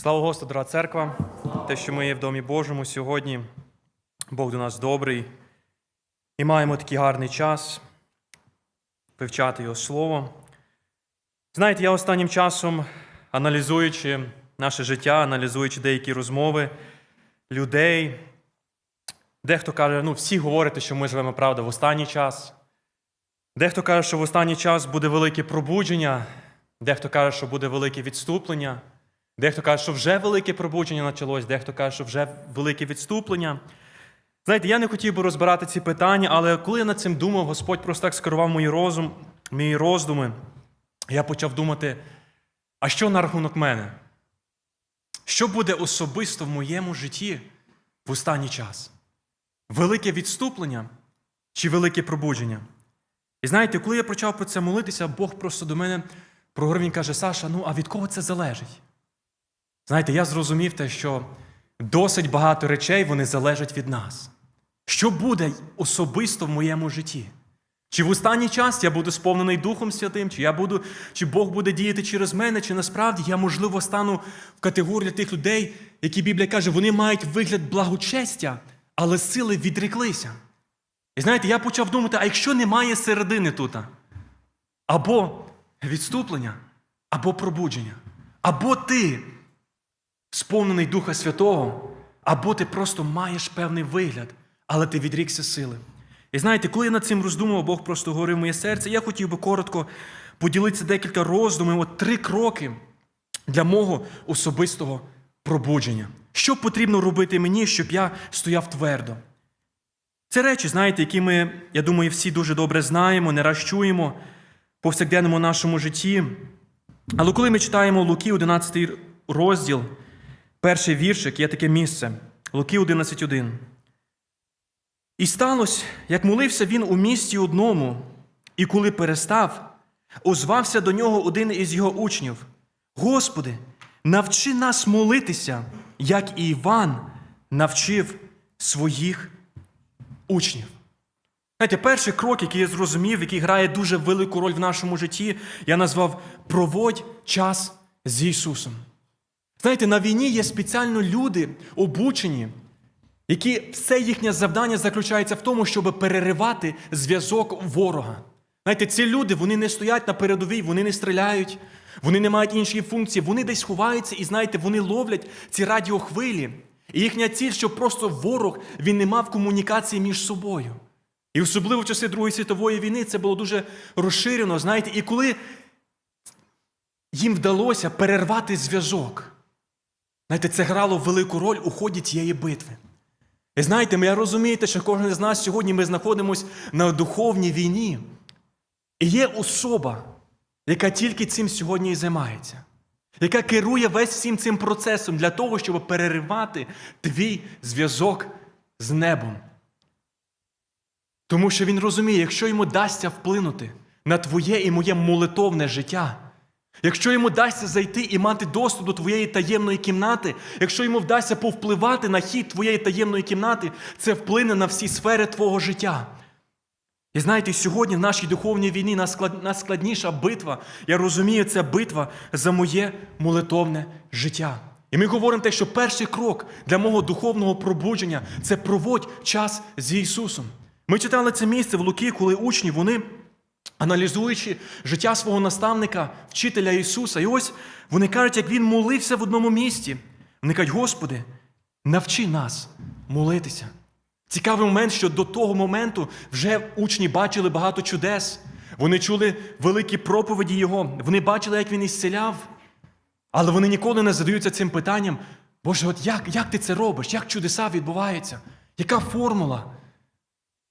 Слава Господу, дорога церква, те, що ми є в Домі Божому сьогодні. Бог до нас добрий. І маємо такий гарний час вивчати Його Слово. Знаєте, я останнім часом, аналізуючи наше життя, аналізуючи деякі розмови людей, дехто каже, ну, всі говорите, що ми живемо правда в останній час. Дехто каже, що в останній час буде велике пробудження, дехто каже, що буде велике відступлення. Дехто каже, що вже велике пробудження почалось, дехто каже, що вже велике відступлення. Знаєте, я не хотів би розбирати ці питання, але коли я над цим думав, Господь просто так скерував мої розум, мої роздуми, я почав думати, а що на рахунок мене? Що буде особисто в моєму житті в останній час? Велике відступлення чи велике пробудження? І знаєте, коли я почав про це молитися, Бог просто до мене проговорив, він каже, Саша, ну а від кого це залежить? Знаєте, я зрозумів те, що досить багато речей вони залежать від нас. Що буде особисто в моєму житті? Чи в останній час я буду сповнений Духом Святим, чи я буду, чи Бог буде діяти через мене, чи насправді я, можливо, стану в категорію тих людей, які Біблія каже, вони мають вигляд благочестя, але сили відреклися. І знаєте, я почав думати, а якщо немає середини тут, або відступлення, або пробудження, або ти сповнений Духа Святого, або ти просто маєш певний вигляд, але ти відрікся сили. І знаєте, коли я над цим роздумував, Бог просто говорив моє серце, я хотів би коротко поділитися декілька роздумів, от три кроки для мого особистого пробудження. Що потрібно робити мені, щоб я стояв твердо? Це речі, знаєте, які ми, я думаю, всі дуже добре знаємо, не раз чуємо в повсякденному нашому житті. Але коли ми читаємо Луки, 11 розділ, перший віршик, є таке місце. Луки 11.1. І сталося, як молився він у місті одному, і коли перестав, озвався до нього один із його учнів: Господи, навчи нас молитися, як і Іван навчив своїх учнів. Знаєте, перший крок, який я зрозумів, який грає дуже велику роль в нашому житті, я назвав проводь час з Ісусом. Знаєте, на війні є спеціально люди, обучені, які все їхнє завдання заключається в тому, щоб переривати зв'язок ворога. Знаєте, ці люди вони не стоять на передовій, вони не стріляють, вони не мають іншої функції, вони десь ховаються і знаєте, вони ловлять ці радіохвилі. І їхня ціль, щоб просто ворог він не мав комунікації між собою. І особливо в часи Другої світової війни це було дуже розширено, знаєте, і коли їм вдалося перервати зв'язок, знаєте, це грало велику роль у ході цієї битви. І знаєте, я розумієте, що кожен з нас сьогодні ми знаходимося на духовній війні. І є особа, яка тільки цим сьогодні і займається, яка керує весь всім цим процесом для того, щоб переривати твій зв'язок з небом. Тому що він розуміє, якщо йому дасться вплинути на твоє і моє молитовне життя, якщо йому дасться зайти і мати доступ до твоєї таємної кімнати, якщо йому вдасться повпливати на хід твоєї таємної кімнати, це вплине на всі сфери твого життя. І знаєте, сьогодні в нашій духовній війні найскладніша битва, я розумію, це битва за моє молитовне життя. І ми говоримо те, що перший крок для мого духовного пробудження це проводь час з Ісусом. Ми читали це місце в Луки, коли учні, вони, аналізуючи життя свого наставника, вчителя Ісуса, і ось вони кажуть, як Він молився в одному місці. Вони кажуть, Господи, навчи нас молитися. Цікавий момент, що до того моменту вже учні бачили багато чудес. Вони чули великі проповіді Його, вони бачили, як він ісцеляв. Але вони ніколи не задаються цим питанням, Боже, от як, як ти це робиш? Як чудеса відбуваються? Яка формула?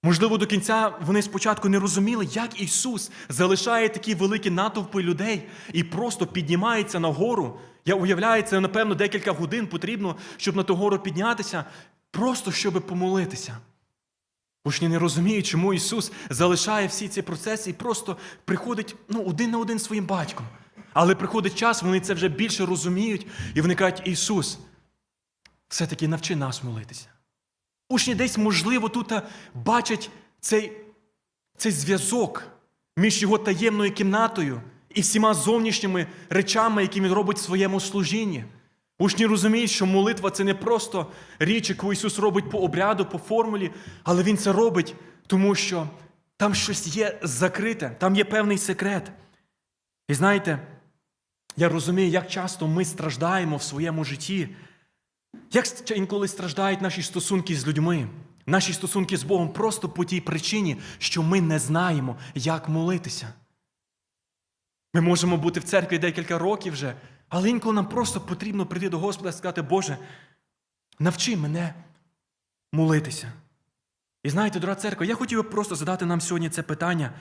Можливо, до кінця вони спочатку не розуміли, як Ісус залишає такі великі натовпи людей і просто піднімається на гору. Я уявляю, це, напевно, декілька годин потрібно, щоб на ту гору піднятися, просто щоб помолитися. Учні не розуміють, чому Ісус залишає всі ці процеси і просто приходить ну, один на один своїм батьком. Але приходить час, вони це вже більше розуміють, і вони кажуть, Ісус, все-таки навчи нас молитися. Учні десь, можливо, тут бачать цей, цей зв'язок між його таємною кімнатою і всіма зовнішніми речами, які він робить в своєму служінні. Учні розуміють, що молитва це не просто річ, яку Ісус робить по обряду, по формулі, але Він це робить, тому що там щось є закрите, там є певний секрет. І знаєте, я розумію, як часто ми страждаємо в своєму житті, як інколи страждають наші стосунки з людьми, наші стосунки з Богом просто по тій причині, що ми не знаємо, як молитися. Ми можемо бути в церкві декілька років вже, але інколи нам просто потрібно прийти до Господа і сказати, Боже, навчи мене молитися. І знаєте, дорога церква, я хотів би просто задати нам сьогодні це питання,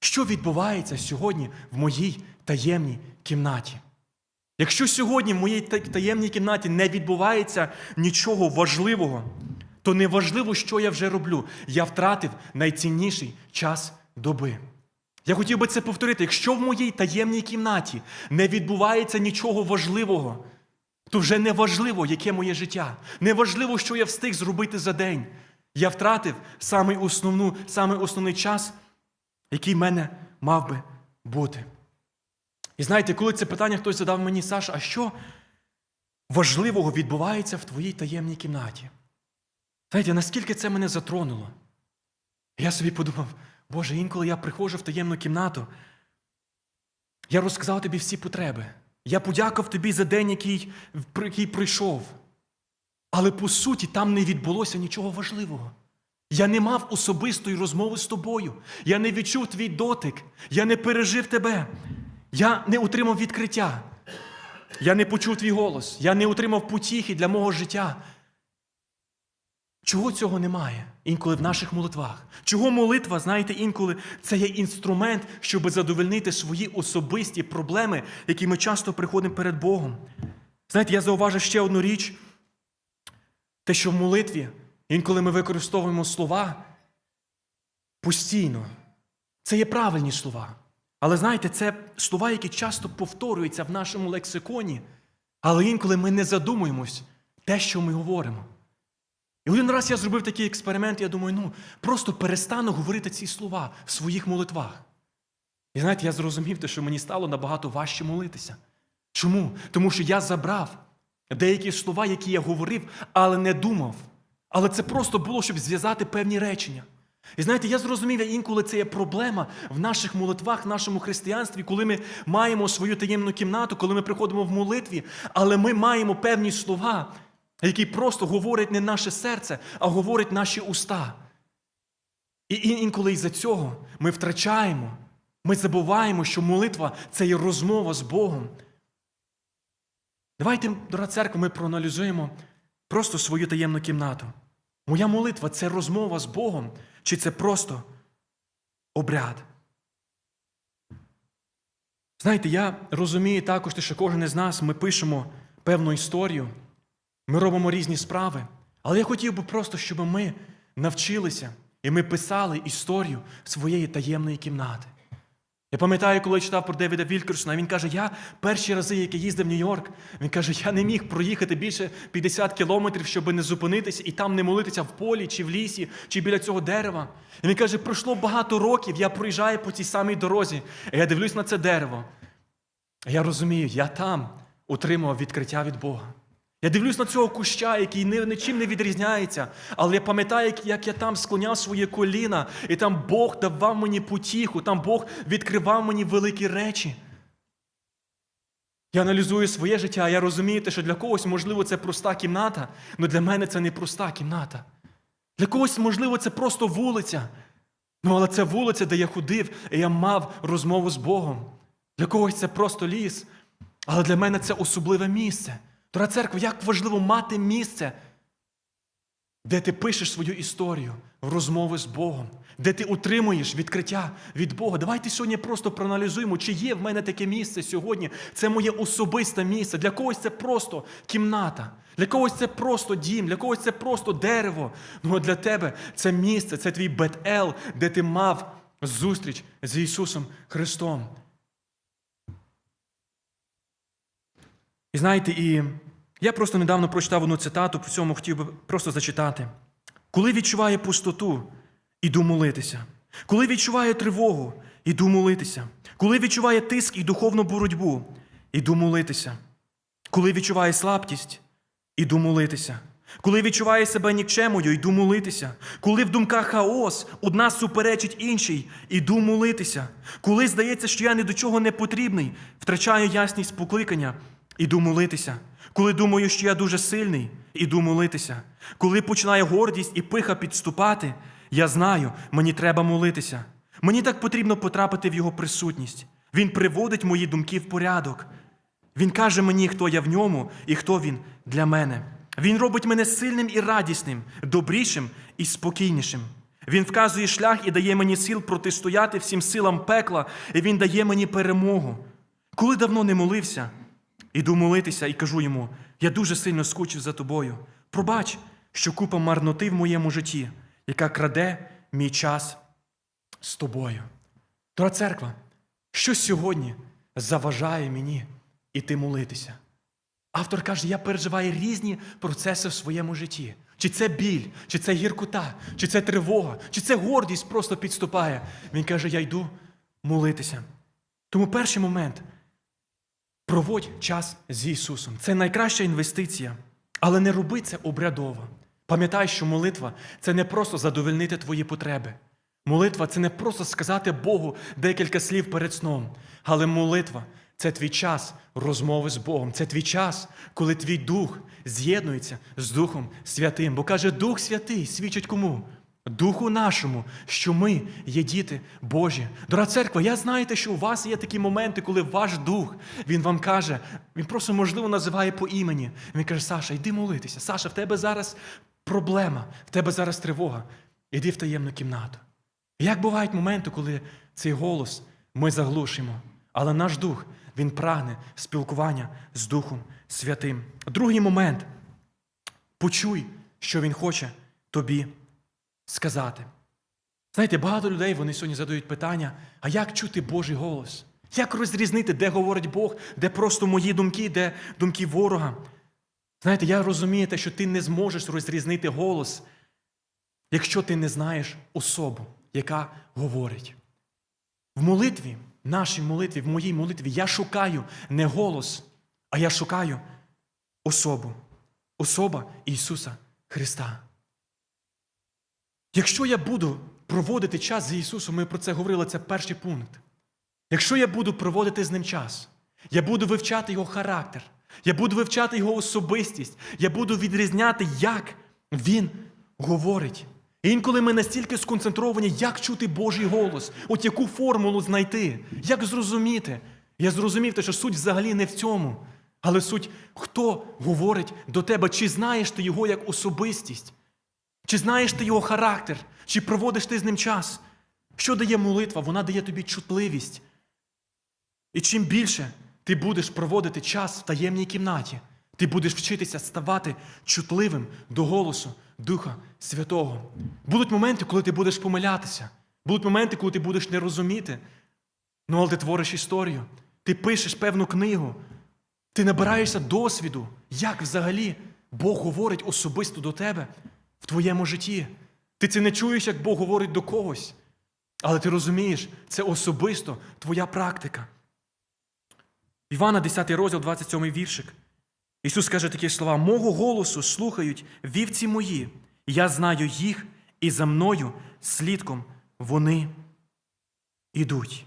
що відбувається сьогодні в моїй таємній кімнаті? Якщо сьогодні в моїй таємній кімнаті не відбувається нічого важливого, то не важливо, що я вже роблю. Я втратив найцінніший час доби. Я хотів би це повторити. Якщо в моїй таємній кімнаті не відбувається нічого важливого, то вже не важливо, яке моє життя. Не важливо, що я встиг зробити за день. Я втратив основну, самий основний час, який в мене мав би бути. І знаєте, коли це питання хтось задав мені, Саша, а що важливого відбувається в твоїй таємній кімнаті? Знаєте, наскільки це мене затронуло? Я собі подумав, Боже, інколи я приходжу в таємну кімнату, я розказав тобі всі потреби. Я подякував тобі за день, який, який прийшов. Але по суті там не відбулося нічого важливого. Я не мав особистої розмови з тобою. Я не відчув твій дотик. Я не пережив тебе. Я не отримав відкриття. Я не почув твій голос. Я не отримав потіхи для мого життя. Чого цього немає інколи в наших молитвах? Чого молитва, знаєте, інколи це є інструмент, щоб задовольнити свої особисті проблеми, які ми часто приходимо перед Богом. Знаєте, я зауважив ще одну річ, те, що в молитві, інколи ми використовуємо слова постійно. Це є правильні слова. Але знаєте, це слова, які часто повторюються в нашому лексиконі, але інколи ми не задумуємось те, що ми говоримо. І один раз я зробив такий експеримент, я думаю, ну просто перестану говорити ці слова в своїх молитвах. І знаєте, я зрозумів, те, що мені стало набагато важче молитися. Чому? Тому що я забрав деякі слова, які я говорив, але не думав. Але це просто було, щоб зв'язати певні речення. І знаєте, я зрозумів, інколи це є проблема в наших молитвах, в нашому християнстві, коли ми маємо свою таємну кімнату, коли ми приходимо в молитві, але ми маємо певні слова, які просто говорять не наше серце, а говорять наші уста. І інколи із-за цього ми втрачаємо, ми забуваємо, що молитва це є розмова з Богом. Давайте, дорога церква, ми проаналізуємо просто свою таємну кімнату. Моя молитва це розмова з Богом, чи це просто обряд? Знаєте, я розумію також, що кожен із нас ми пишемо певну історію, ми робимо різні справи. Але я хотів би просто, щоб ми навчилися і ми писали історію своєї таємної кімнати. Я пам'ятаю, коли я читав про Девіда Вількерсона, він каже, я перші рази, як я їздив в Нью-Йорк, він каже, я не міг проїхати більше 50 кілометрів, щоб не зупинитися і там не молитися в полі, чи в лісі, чи біля цього дерева. І він каже, пройшло багато років, я проїжджаю по цій самій дорозі, і я дивлюсь на це дерево. Я розумію, я там отримав відкриття від Бога. Я дивлюсь на цього куща, який нічим не відрізняється, але я пам'ятаю, як, я там склоняв своє коліна, і там Бог давав мені потіху, там Бог відкривав мені великі речі. Я аналізую своє життя, а я розумію, те, що для когось, можливо, це проста кімната, але для мене це не проста кімната. Для когось, можливо, це просто вулиця. Ну, але це вулиця, де я ходив, і я мав розмову з Богом. Для когось це просто ліс. Але для мене це особливе місце. Дорога церква, як важливо мати місце, де ти пишеш свою історію розмови з Богом, де ти утримуєш відкриття від Бога. Давайте сьогодні просто проаналізуємо, чи є в мене таке місце сьогодні. Це моє особисте місце. Для когось це просто кімната, для когось це просто дім, для когось це просто дерево. Ну а для тебе це місце, це твій Бет-Ел, де ти мав зустріч з Ісусом Христом. І знаєте, і я просто недавно прочитав одну цитату, по цьому хотів би просто зачитати. Коли відчуває пустоту, іду молитися. Коли відчуває тривогу, іду молитися. Коли відчуває тиск і духовну боротьбу, іду молитися. Коли відчуваю слабкість, іду молитися. Коли відчуваю себе нікчемою, йду молитися. Коли в думках хаос, одна суперечить іншій, іду молитися. Коли здається, що я ні до чого не потрібний, втрачаю ясність покликання, іду молитися. Коли думаю, що я дуже сильний, іду молитися. Коли починає гордість і пиха підступати, я знаю, мені треба молитися. Мені так потрібно потрапити в його присутність. Він приводить мої думки в порядок. Він каже мені, хто я в ньому і хто він для мене. Він робить мене сильним і радісним, добрішим і спокійнішим. Він вказує шлях і дає мені сил протистояти всім силам пекла, і він дає мені перемогу. Коли давно не молився, іду молитися і кажу йому: я дуже сильно скучив за тобою. Пробач, що купа марноти в моєму житті, яка краде мій час з тобою. Дорога церква, що сьогодні заважає мені іти молитися? Автор каже, я переживаю різні процеси в своєму житті. Чи це біль, чи це гіркота, чи це тривога, чи це гордість просто підступає. Він каже, я йду молитися. Тому перший момент проводь час з Ісусом. Це найкраща інвестиція. Але не роби це обрядово. Пам'ятай, що молитва це не просто задовольнити твої потреби. Молитва це не просто сказати Богу декілька слів перед сном. Але молитва це твій час розмови з Богом. Це твій час, коли твій дух з'єднується з Духом Святим. Бо каже, Дух Святий свідчить кому? Духу нашому, що ми є діти Божі. Дорога церква, я знаєте, що у вас є такі моменти, коли ваш дух, він вам каже, він просто, можливо, називає по імені. Він каже, Саша, йди молитися. Саша, в тебе зараз проблема, в тебе зараз тривога. Іди в таємну кімнату. Як бувають моменти, коли цей голос ми заглушимо, але наш дух, він прагне спілкування з Духом Святим. Другий момент почуй, що він хоче тобі сказати. Знаєте, багато людей вони сьогодні задають питання: а як чути Божий голос? Як розрізнити, де говорить Бог, де просто мої думки, де думки ворога? Знаєте, я розумію те, що ти не зможеш розрізнити голос, якщо ти не знаєш особу, яка говорить. В молитві, в нашій молитві, в моїй молитві я шукаю не голос, а я шукаю особу. Особа Ісуса Христа. Якщо я буду проводити час з Ісусом, ми про це говорили, це перший пункт. Якщо я буду проводити з ним час, я буду вивчати його характер, я буду вивчати його особистість, я буду відрізняти, як він говорить. І інколи ми настільки сконцентровані, як чути Божий голос, от яку формулу знайти, як зрозуміти. Я зрозумів, те, що суть взагалі не в цьому, але суть, хто говорить до тебе, чи знаєш ти його як особистість, чи знаєш ти його характер, чи проводиш ти з ним час. Що дає молитва? Вона дає тобі чутливість. І чим більше ти будеш проводити час в таємній кімнаті, ти будеш вчитися ставати чутливим до голосу Духа Святого. Будуть моменти, коли ти будеш помилятися. Будуть моменти, коли ти будеш не розуміти. Ну, але ти твориш історію, ти пишеш певну книгу, ти набираєшся досвіду, як взагалі Бог говорить особисто до тебе в твоєму житті. Ти це не чуєш, як Бог говорить до когось. Але ти розумієш, це особисто твоя практика. Івана, 10 розділ, 27 віршик. Ісус каже такі слова: Мого голосу слухають вівці мої, я знаю їх, і за мною слідком вони ідуть.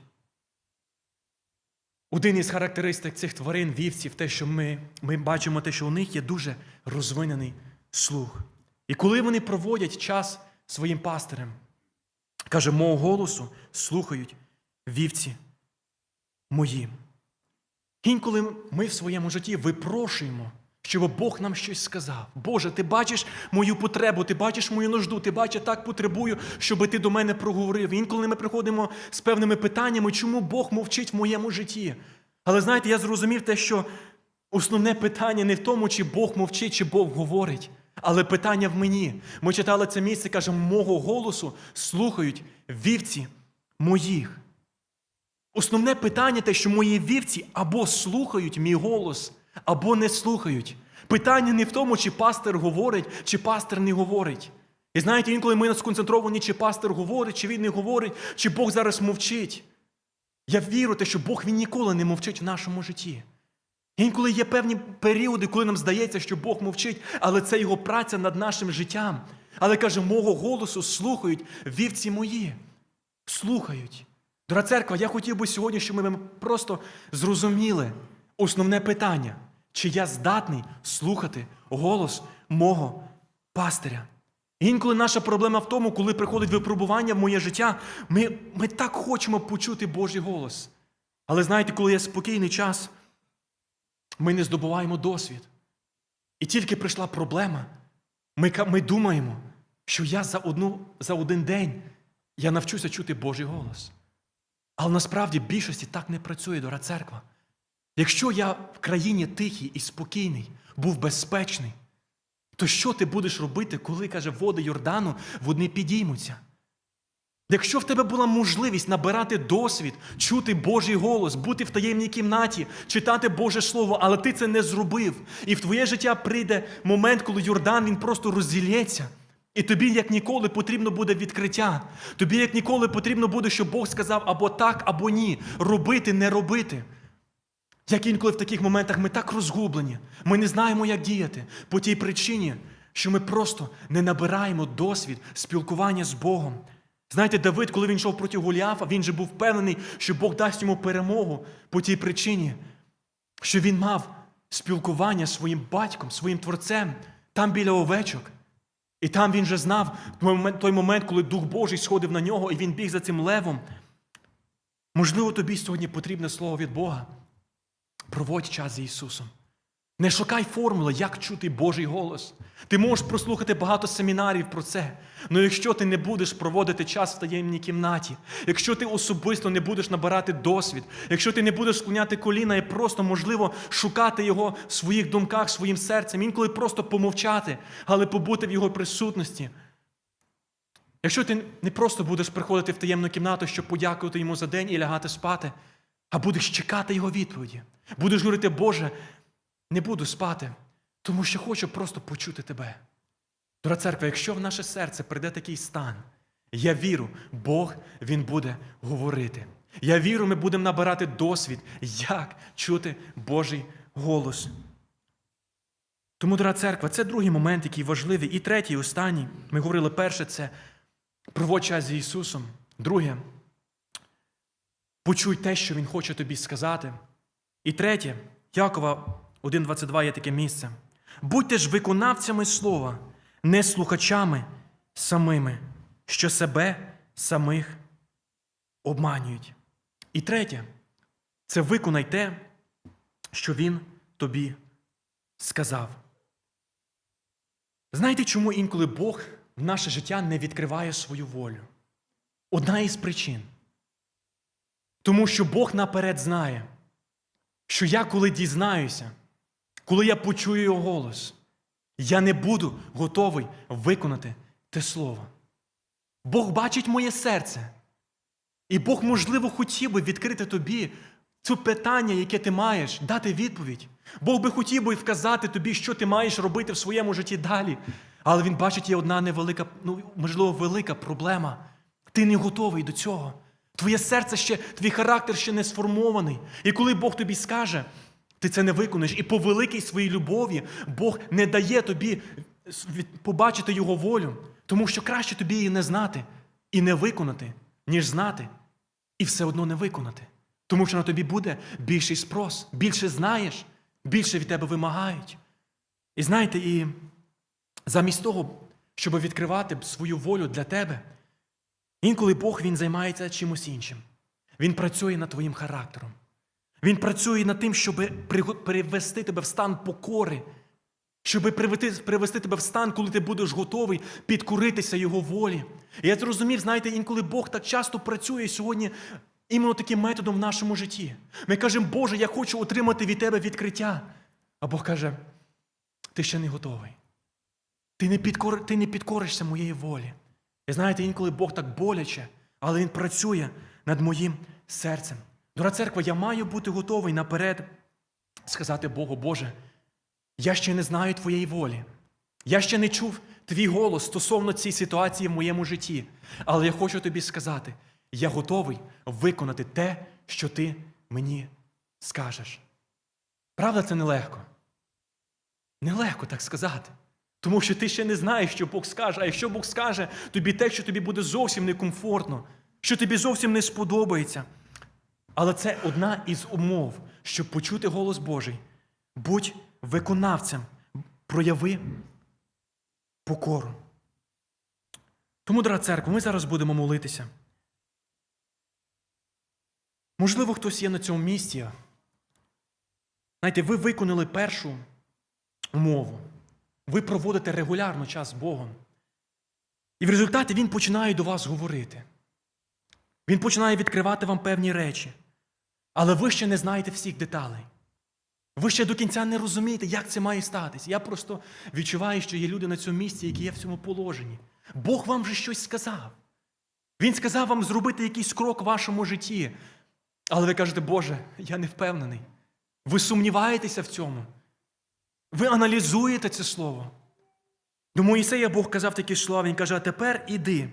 Один із характеристик цих тварин, вівців, те, що ми, ми бачимо, те, що у них є дуже розвинений слух. І коли вони проводять час своїм пастирем, каже, мого голосу слухають вівці мої. Інколи ми в своєму житті випрошуємо, щоб Бог нам щось сказав. Боже, ти бачиш мою потребу, ти бачиш мою нужду, ти бачиш, так потребую, щоб ти до мене проговорив. Інколи ми приходимо з певними питаннями, чому Бог мовчить в моєму житті. Але знаєте, я зрозумів те, що основне питання не в тому, чи Бог мовчить, чи Бог говорить, але питання в мені. Ми читали це місце, каже, мого голосу слухають вівці моїх. Основне питання те, що мої вівці або слухають мій голос, або не слухають. Питання не в тому, чи пастир говорить, чи пастир не говорить. І знаєте, інколи ми сконцентровані, чи пастир говорить, чи він не говорить, чи Бог зараз мовчить. Я вірю, те, що Бог він ніколи не мовчить в нашому житті. Інколи є певні періоди, коли нам здається, що Бог мовчить, але це його праця над нашим життям. Але каже, мого голосу слухають вівці мої. Слухають. Дорога церква, я хотів би сьогодні, щоб ми просто зрозуміли основне питання, чи я здатний слухати голос мого пастиря. Інколи наша проблема в тому, коли приходить випробування в моє життя, ми, ми так хочемо почути Божий голос. Але знаєте, коли є спокійний час, ми не здобуваємо досвід. І тільки прийшла проблема, ми, ми думаємо, що я за, одну, за один день я навчуся чути Божий голос. Але насправді в більшості так не працює дора церква. Якщо я в країні тихий і спокійний, був безпечний, то що ти будеш робити, коли, каже, води Йордану вони підіймуться? Якщо в тебе була можливість набирати досвід, чути Божий голос, бути в таємній кімнаті, читати Боже Слово, але ти це не зробив, і в твоє життя прийде момент, коли Йордан він просто розділється. І тобі, як ніколи, потрібно буде відкриття. Тобі, як ніколи, потрібно буде, щоб Бог сказав або так, або ні. Робити, не робити. Як інколи в таких моментах ми так розгублені, ми не знаємо, як діяти по тій причині, що ми просто не набираємо досвід спілкування з Богом. Знаєте, Давид, коли він йшов проти Голіафа, він же був впевнений, що Бог дасть йому перемогу по тій причині, що він мав спілкування зі своїм батьком, своїм творцем, там біля овечок. І там він же знав той момент, коли Дух Божий сходив на нього, і він біг за цим левом. Можливо, тобі сьогодні потрібне слово від Бога. Проводь час з Ісусом. Не шукай формули, як чути Божий голос. Ти можеш прослухати багато семінарів про це. Але якщо ти не будеш проводити час в таємній кімнаті, якщо ти особисто не будеш набирати досвід, якщо ти не будеш склоняти коліна і просто, можливо, шукати його в своїх думках, своїм серцем, інколи просто помовчати, але побути в його присутності. Якщо ти не просто будеш приходити в таємну кімнату, щоб подякувати йому за день і лягати спати, а будеш чекати його відповіді. Будеш говорити, Боже, не буду спати, тому що хочу просто почути тебе. Дорога церква, якщо в наше серце прийде такий стан, я вірю, Бог Він буде говорити. Я вірю, ми будемо набирати досвід, як чути Божий голос. Тому, дорога церква, це другий момент, який важливий. І третій, останній. Ми говорили перше, це проводь час з Ісусом. Друге, почуй те, що Він хоче тобі сказати. І третє, Якова 1.22 є таке місце. Будьте ж виконавцями слова, не слухачами самими, що себе самих обманюють. І третє, це виконай те, що він тобі сказав. Знаєте, чому інколи Бог в наше життя не відкриває свою волю? Одна із причин. Тому що Бог наперед знає, що я, коли дізнаюся, коли я почую його голос, я не буду готовий виконати те слово. Бог бачить моє серце. І Бог, можливо, хотів би відкрити тобі це питання, яке ти маєш, дати відповідь. Бог би хотів би вказати тобі, що ти маєш робити в своєму житті далі. Але він бачить, є одна невелика, ну, можливо, велика проблема. Ти не готовий до цього. Твоє серце ще, твій характер ще не сформований. І коли Бог тобі скаже, ти це не виконаєш. І по великій своїй любові Бог не дає тобі побачити Його волю, тому що краще тобі її не знати і не виконати, ніж знати, і все одно не виконати. Тому що на тобі буде більший спрос, більше знаєш, більше від тебе вимагають. І знаєте, і замість того, щоб відкривати свою волю для тебе, інколи Бог він займається чимось іншим. Він працює над твоїм характером. Він працює над тим, щоб привести тебе в стан покори, щоб привести, тебе в стан, коли ти будеш готовий підкоритися Його волі. І я зрозумів, знаєте, інколи Бог так часто працює сьогодні іменно таким методом в нашому житті. Ми кажемо, Боже, я хочу отримати від Тебе відкриття. А Бог каже, ти ще не готовий. Ти не, підкор... ти не підкоришся моєї волі. І знаєте, інколи Бог так боляче, але Він працює над моїм серцем. Дорога церква, я маю бути готовий наперед сказати Богу, Боже, я ще не знаю Твоєї волі. Я ще не чув твій голос стосовно цієї ситуації в моєму житті. Але я хочу тобі сказати, я готовий виконати те, що ти мені скажеш. Правда, це нелегко. Нелегко так сказати. Тому що ти ще не знаєш, що Бог скаже. А якщо Бог скаже тобі те, що тобі буде зовсім некомфортно, що тобі зовсім не сподобається. Але це одна із умов, щоб почути голос Божий. Будь виконавцем, прояви покору. Тому, дорога церква, ми зараз будемо молитися. Можливо, хтось є на цьому місці. Знаєте, ви виконали першу умову. Ви проводите регулярно час з Богом. І в результаті Він починає до вас говорити. Він починає відкривати вам певні речі. Але ви ще не знаєте всіх деталей. Ви ще до кінця не розумієте, як це має статися. Я просто відчуваю, що є люди на цьому місці, які є в цьому положенні. Бог вам вже щось сказав. Він сказав вам зробити якийсь крок в вашому житті. Але ви кажете, Боже, я не впевнений. Ви сумніваєтеся в цьому. Ви аналізуєте це слово. До Моїсея Бог казав такі слова, він каже, а тепер іди,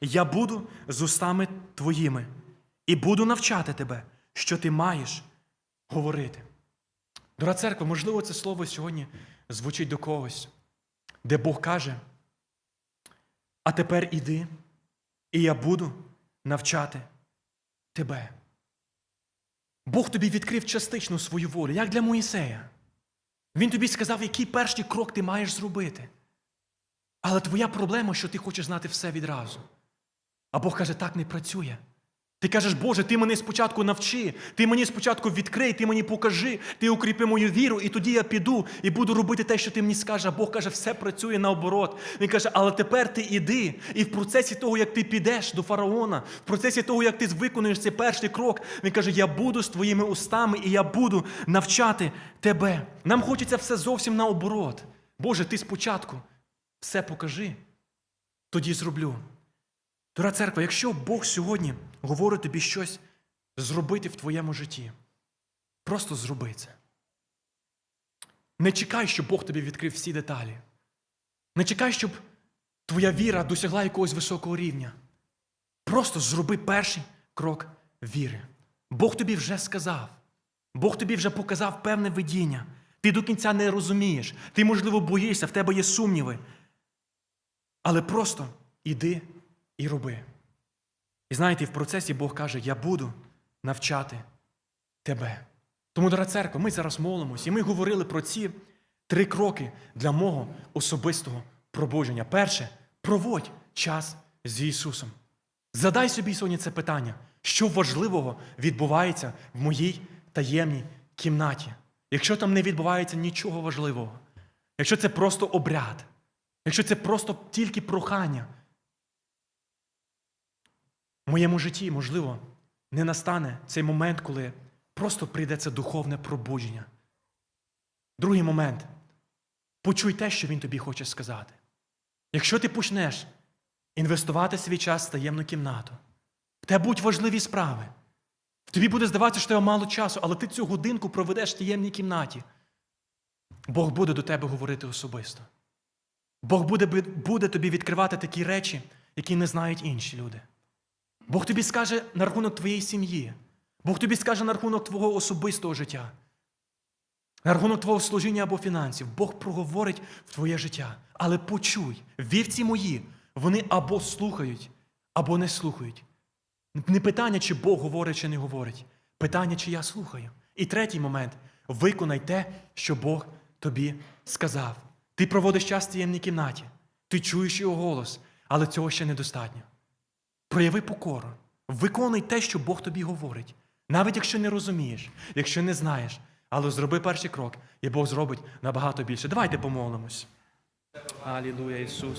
я буду з устами твоїми і буду навчати тебе, що ти маєш говорити. Дорога церква, можливо, це слово сьогодні звучить до когось, де Бог каже, а тепер іди, і я буду навчати тебе. Бог тобі відкрив частично свою волю, як для Моїсея. Він тобі сказав, який перший крок ти маєш зробити. Але твоя проблема, що ти хочеш знати все відразу. А Бог каже, так не працює. Ти кажеш, Боже, ти мене спочатку навчи, ти мені спочатку відкрий, ти мені покажи, ти укріпи мою віру, і тоді я піду і буду робити те, що ти мені скажеш. А Бог каже, все працює наоборот. Він каже, але тепер ти іди. І в процесі того, як ти підеш до фараона, в процесі того, як ти виконуєш цей перший крок, він каже, я буду з твоїми устами і я буду навчати тебе. Нам хочеться все зовсім наоборот. Боже, ти спочатку все покажи, тоді зроблю. Дорога церква, якщо Бог сьогодні говорить тобі щось зробити в твоєму житті, просто зроби це. Не чекай, щоб Бог тобі відкрив всі деталі. Не чекай, щоб твоя віра досягла якогось високого рівня. Просто зроби перший крок віри. Бог тобі вже сказав. Бог тобі вже показав певне видіння. Ти до кінця не розумієш. Ти, можливо, боїшся, в тебе є сумніви. Але просто іди і роби. І знаєте, в процесі Бог каже: Я буду навчати тебе. Тому, дорога церква, ми зараз молимося, і ми говорили про ці три кроки для мого особистого пробудження. Перше, проводь час з Ісусом. Задай собі сьогодні це питання, що важливого відбувається в моїй таємній кімнаті. Якщо там не відбувається нічого важливого, якщо це просто обряд, якщо це просто тільки прохання, в моєму житті, можливо, не настане цей момент, коли просто прийде це духовне пробудження. Другий момент. Почуй те, що він тобі хоче сказати. Якщо ти почнеш інвестувати свій час в таємну кімнату, в тебе будуть важливі справи. Тобі буде здаватися, що тебе мало часу, але ти цю годинку проведеш в таємній кімнаті. Бог буде до тебе говорити особисто. Бог буде, буде тобі відкривати такі речі, які не знають інші люди. Бог тобі скаже на рахунок твоєї сім'ї. Бог тобі скаже на рахунок твого особистого життя. На рахунок твого служіння або фінансів. Бог проговорить в твоє життя. Але почуй, вівці мої, вони або слухають, або не слухають. Не питання, чи Бог говорить, чи не говорить. Питання, чи я слухаю. І третій момент виконай те, що Бог тобі сказав. Ти проводиш час в таємній кімнаті, ти чуєш його голос, але цього ще недостатньо. Прояви покору, виконуй те, що Бог тобі говорить. Навіть якщо не розумієш, якщо не знаєш, але зроби перший крок, і Бог зробить набагато більше. Давайте помолимось. Алілуя, Ісус.